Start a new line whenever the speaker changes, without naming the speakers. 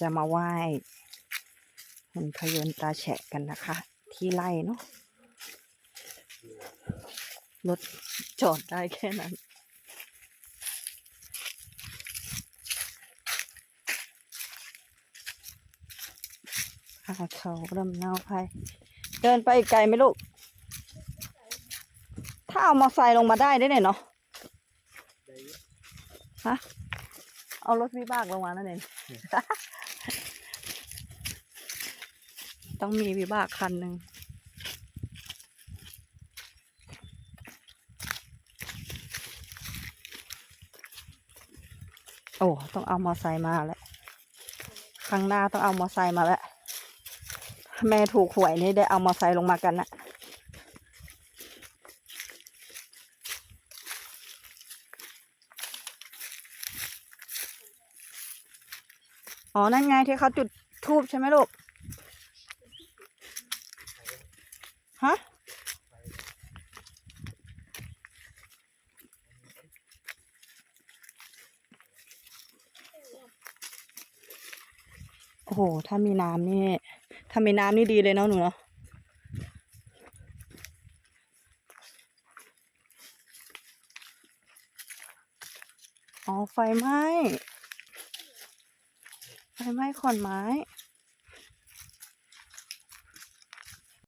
จะมาไหว้หุ่นพยนต์ตาแฉะกันนะคะ ที่ไร่เนาะรถจอดได้แค่นั้นพาเขาลำเนาไปเดินไปอีกไกลไหมลูก ถ้าเอามอไซค์ลงมาได้ได้เนี่ยเนาะ ฮะ เอารถวิบากลงมานั่นเอง ต้องมีวิบากคันหนึ่งโอ้ ต้องเอามอไซค์มาแล้ว ครั้งหน้าต้องเอามอไซค์มาแล้ว แม่ถูกหวยนี่ได้เอามอไซค์ลงมากันนะ อ๋อ นั่นไงที่เขาจุดทูบใช่ไหมลูก ฮะ โอ้โห ถ้ามีน้ำนี่ ถ้ามีน้ำนี่ดีเลยเนาะหนูเนาะอ๋อ ไฟไหม้ ไฟไหม้ขอนไม้